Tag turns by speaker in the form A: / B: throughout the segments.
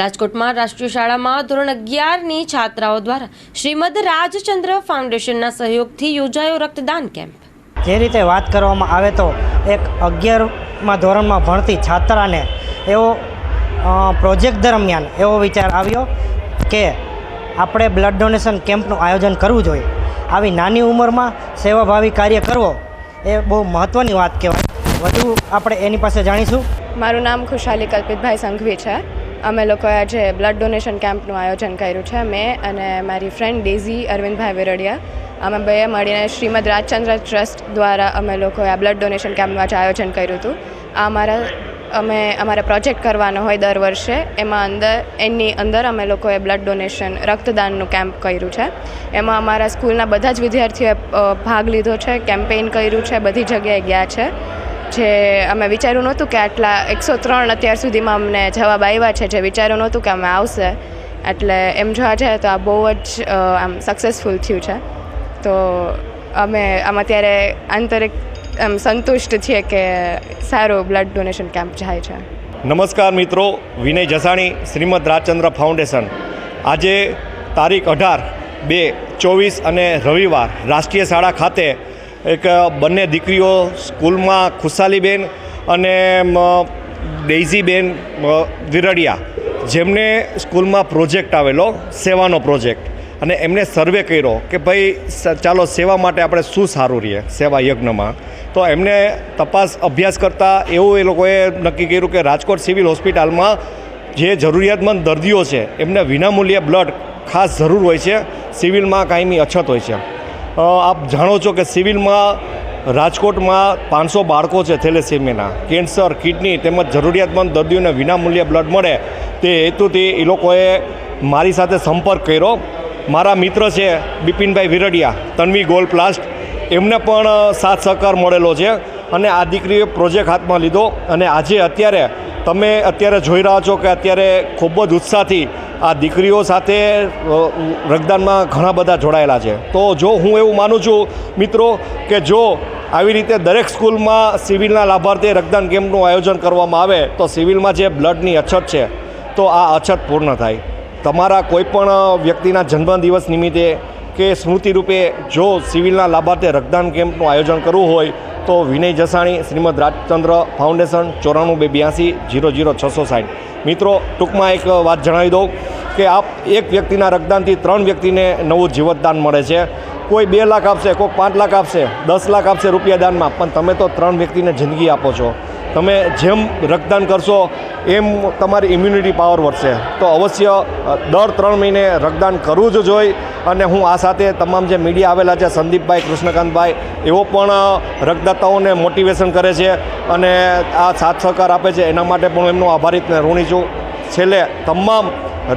A: રાજકોટમાં રાષ્ટ્રીય શાળામાં ધોરણ અગિયારની છાત્રાઓ દ્વારા શ્રીમદ રાજચંદ્ર ફાઉન્ડેશનના સહયોગથી યોજાયો રક્તદાન કેમ્પ.
B: જે રીતે વાત કરવામાં આવે તો એક અગિયારમાં ધોરણમાં ભણતી છાત્રાને એવો પ્રોજેક્ટ દરમિયાન એવો વિચાર આવ્યો કે આપણે બ્લડ ડોનેશન કેમ્પનું આયોજન કરવું જોઈએ. આવી નાની ઉંમરમાં સેવાભાવી કાર્ય કરવો એ બહુ મહત્ત્વની વાત કહેવાય. વધુ આપણે એની પાસે જાણીશું.
C: મારું નામ ખુશાલી કલ્પિતભાઈ સંઘવી છે. અમે લોકોએ આજે બ્લડ ડોનેશન કેમ્પનું આયોજન કર્યું છે મેં અને મારી ફ્રેન્ડ ડેઝી અરવિંદભાઈ વેરડિયા. અમે બે મળીને શ્રીમદ રાજચંદ્ર ટ્રસ્ટ દ્વારા અમે લોકોએ આ બ્લડ ડોનેશન કેમ્પનું આજે આયોજન કર્યું હતું. આ અમારા, અમે અમારે પ્રોજેક્ટ કરવાનો હોય દર વર્ષે, એમાં અંદર, એની અંદર અમે લોકોએ બ્લડ ડોનેશન, રક્તદાનનું કેમ્પ કર્યું છે. એમાં અમારા સ્કૂલના બધા જ વિદ્યાર્થીઓએ ભાગ લીધો છે, કેમ્પેઇન કર્યું છે, બધી જગ્યાએ ગયા છે. જે અમે વિચાર્યું નહોતું કે આટલા એકસો ત્રણ અત્યાર સુધીમાં અમને જવાબ આવ્યા છે, જે વિચાર્યું નહોતું કે અમે આવશે. એટલે એમ જોવા જાય તો આ બહુ જ આમ સક્સેસફુલ થયું છે. તો અમે આમ અત્યારે આંતરિક એમ સંતુષ્ટ છીએ કે સારું બ્લડ ડોનેશન કેમ્પ જાય છે.
D: નમસ્કાર મિત્રો, વિનય જસાણી, શ્રીમદ રાજચંદ્ર ફાઉન્ડેશન આજે તારીખ અઢાર બે ચોવીસ અને રવિવાર રાષ્ટ્રીય શાળા ખાતે એક બંને દીકરીઓ સ્કૂલમાં ખુશાલીબેન અને ડેઇઝીબેન વિરડિયા, જેમને સ્કૂલમાં પ્રોજેક્ટ આવેલો, સેવાનો પ્રોજેક્ટ. અને એમને સર્વે કર્યો કે ભાઈ ચાલો સેવા માટે આપણે શું સારું રહીએ સેવા યજ્ઞમાં. તો એમને તપાસ, અભ્યાસ કરતાં એવું એ લોકોએ નક્કી કર્યું કે રાજકોટ સિવિલ હોસ્પિટલમાં જે જરૂરિયાતમંદ દર્દીઓ છે, એમને વિનામૂલ્યે બ્લડ ખાસ જરૂર હોય છે, સિવિલમાં કાયમી અછત હોય છે. આપ જાણો છો કે સિવિલમાં, રાજકોટમાં પાંચસો બાળકો છે થેલેસેમિયાના કેન્સર, કિડની તેમજ જરૂરિયાતમંદ દર્દીઓને વિનામૂલ્યે બ્લડ મળે તે હેતુથી એ લોકોએ મારી સાથે સંપર્ક કર્યો. મારા મિત્ર છે બિપિનભાઈ વિરડિયા, તન્વી ગોલ્ડ પ્લાસ્ટ. એમને પણ સાથ સહકાર મળેલો છે અને આ દીકરીએ પ્રોજેક્ટ હાથમાં લીધો અને આજે અત્યારે તમે અત્યારે જોઈ રહ્યા છો કે અત્યારે ખૂબ જ ઉત્સાહથી આ દીકરીઓ સાથે રક્તદાનમાં ઘણા બધા જોડાયેલા છે. તો જો હું એવું માનું છું, મિત્રો, કે જો આવી રીતે દરેક સ્કૂલમાં સિવિલના લાભાર્થે રક્તદાન કેમ્પનું આયોજન કરવામાં આવે, તો સિવિલમાં જે બ્લડની અછત છે, તો આ અછત પૂર્ણ થાય. તમારા કોઈપણ વ્યક્તિના જન્મદિવસ નિમિત્તે કે સ્મૃતિરૂપે જો સિવિલના લાભાર્થે રક્તદાન કેમ્પનું આયોજન કરવું હોય તો વિનય જસાણી, શ્રીમદ રાજચંદ્ર ફાઉન્ડેશન, ચોરાણું બે બ્યાસી, જીરો જીરો છસો સાઠ. મિત્રો, ટૂંકમાં એક વાત જણાવી દઉં કે આપ એક વ્યક્તિના રક્તદાનથી ત્રણ વ્યક્તિને નવું જીવતદાન મળે છે. કોઈ બે લાખ આપશે, કોઈ પાંચ લાખ આપશે, દસ લાખ આપશે રૂપિયા દાનમાં, પણ તમે તો ત્રણ વ્યક્તિને જિંદગી આપો છો. તમે જેમ રક્તદાન કરશો, એમ તમારી ઇમ્યુનિટી પાવર વધશે. તો અવશ્ય દર ત્રણ મહિને રક્તદાન કરવું જ જોઈએ અને હું આ સાથે તમામ જે મીડિયા આવેલા છે, સંદીપભાઈ, કૃષ્ણકાંતભાઈ, એવો પણ રક્તદાતાઓને મોટિવેશન કરે છે અને આ સાથ સહકાર આપે છે. એના માટે પણ એમનું એમનો આભારી અને ઋણી છું. છેલ્લે તમામ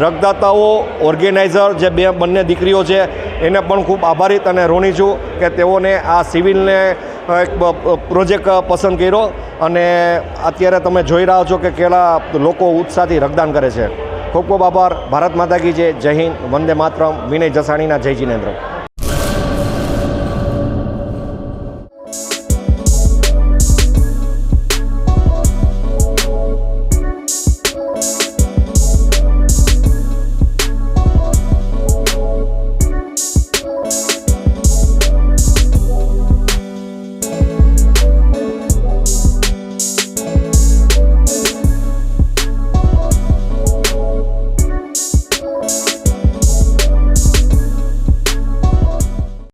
D: રક્તદાતાઓ ઓર્ગેનાઇઝર જે બે, બંને દીકરીઓ છે, એને પણ ખૂબ આભારિત અને ઋણી છું કે તેઓને આ સિવિલને એક પ્રોજેક્ટ પસંદ કર્યો અને અત્યારે તમે જોઈ રહ્યા છો કે કેળા લોકો ઉત્સાહથી રક્તદાન કરે છે. ખૂબ ખૂબ આભાર. ભારત માતા કી જય. જય હિન્દ. વંદે માતરમ. વિનય જસાણીના જય જિનેન્દ્ર.